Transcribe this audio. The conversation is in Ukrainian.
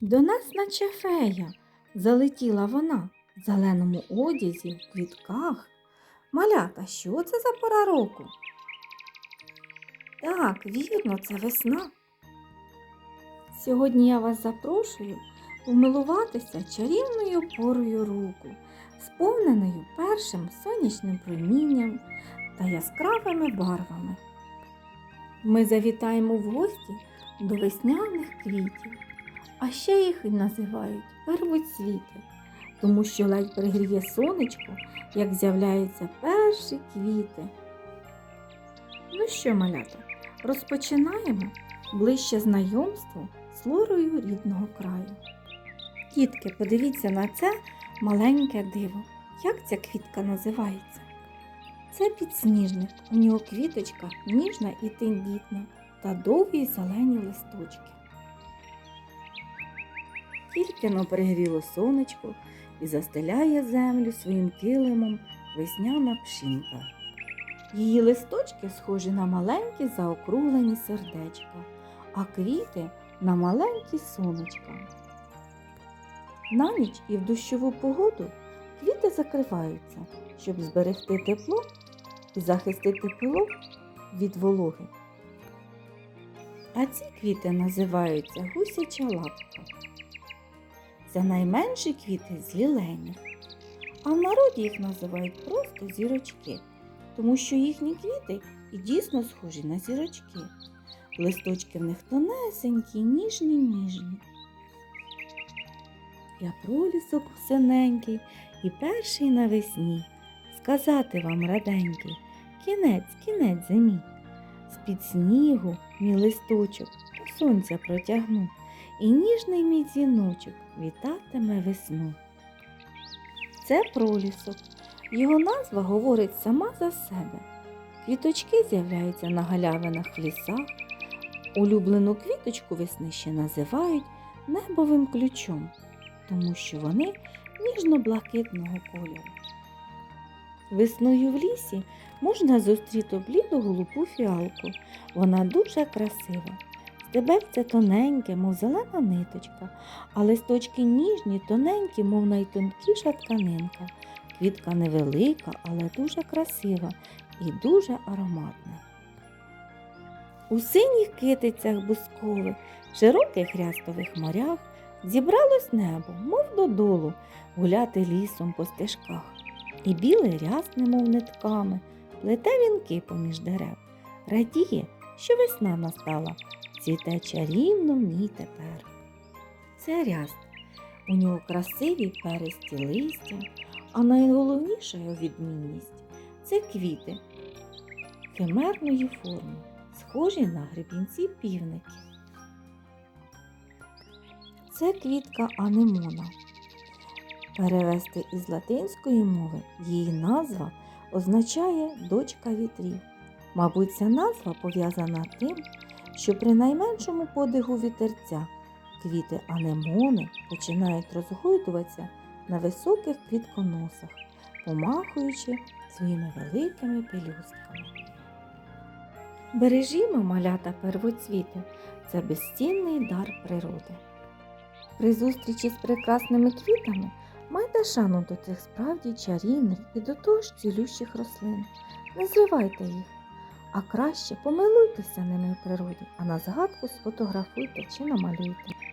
До нас, наче фея, залетіла вона в зеленому одязі, в квітках. Малята, що це за пора року? Так, вірно, це весна. Сьогодні я вас запрошую помилуватися чарівною порою року, сповненою першим сонячним промінням та яскравими барвами. Ми завітаємо в гості до весняних квітів, а ще їх називають первоцвіти, тому що ледь пригріє сонечко, як з'являються перші квіти. Ну що, малята, розпочинаємо ближче знайомство з флорою рідного краю. Дітки, подивіться на це маленьке диво. Як ця квітка називається? Це підсніжник. У нього квіточка ніжна і тендітна та довгі зелені листочки. Тільки но пригріло сонечко і застеляє землю своїм килимом весняна пшінка. Її листочки схожі на маленькі заокруглені сердечка, а квіти на маленькі сонечка. На ніч і в дощову погоду квіти закриваються, щоб зберегти тепло і захистити пилок від вологи. А ці квіти називаються гусяча лапка. Це найменші квіти з лілейних, а в народі їх називають просто зірочки, тому що їхні квіти і дійсно схожі на зірочки. Листочки в них тонесенькі, ніжні, ніжні. Я пролісок синенький і перший навесні. Сказати вам раденький, кінець, кінець зимі. З-під снігу мій листочок до сонця протягну, і ніжний мій дзвіночок вітатиме весну. Це пролісок. Його назва говорить сама за себе. Квіточки з'являються на галявинах в лісах. Улюблену квіточку весни ще називають небовим ключом, тому що вони ніжно-блакитного кольору. Весною в лісі можна зустріти бліду голубу фіалку. Вона дуже красива. Стебельце тоненьке, мов зелена ниточка, а листочки ніжні, тоненькі, мов найтонкіша тканинка. Квітка невелика, але дуже красива і дуже ароматна. У синіх китицях бускових, широких рястових морях зібралось небо, мов додолу, гуляти лісом по стежках. І білий ряст, немов нитками, плете вінки поміж дерев, радіє, що весна настала, цвіте чарівно в ній тепер. Це ряст. У нього красиві перисті листя, а найголовніша його відмінність це квіти химерної форми, схожі на гребінці півники. Це квітка анемона. Перевести із латинської мови її назва означає дочка вітрів. Мабуть, ця назва пов'язана тим, що при найменшому подиху вітерця квіти анемони починають розгойдуватися на високих квітконосах, помахуючи своїми великими пелюстками. Бережімо малята первоцвіти це безцінний дар природи. При зустрічі з прекрасними квітами майте шану до цих справді чарівних і до того ж цілющих рослин. Не зривайте їх, а краще помилуйтеся ними в природі, а на згадку сфотографуйте чи намалюйте.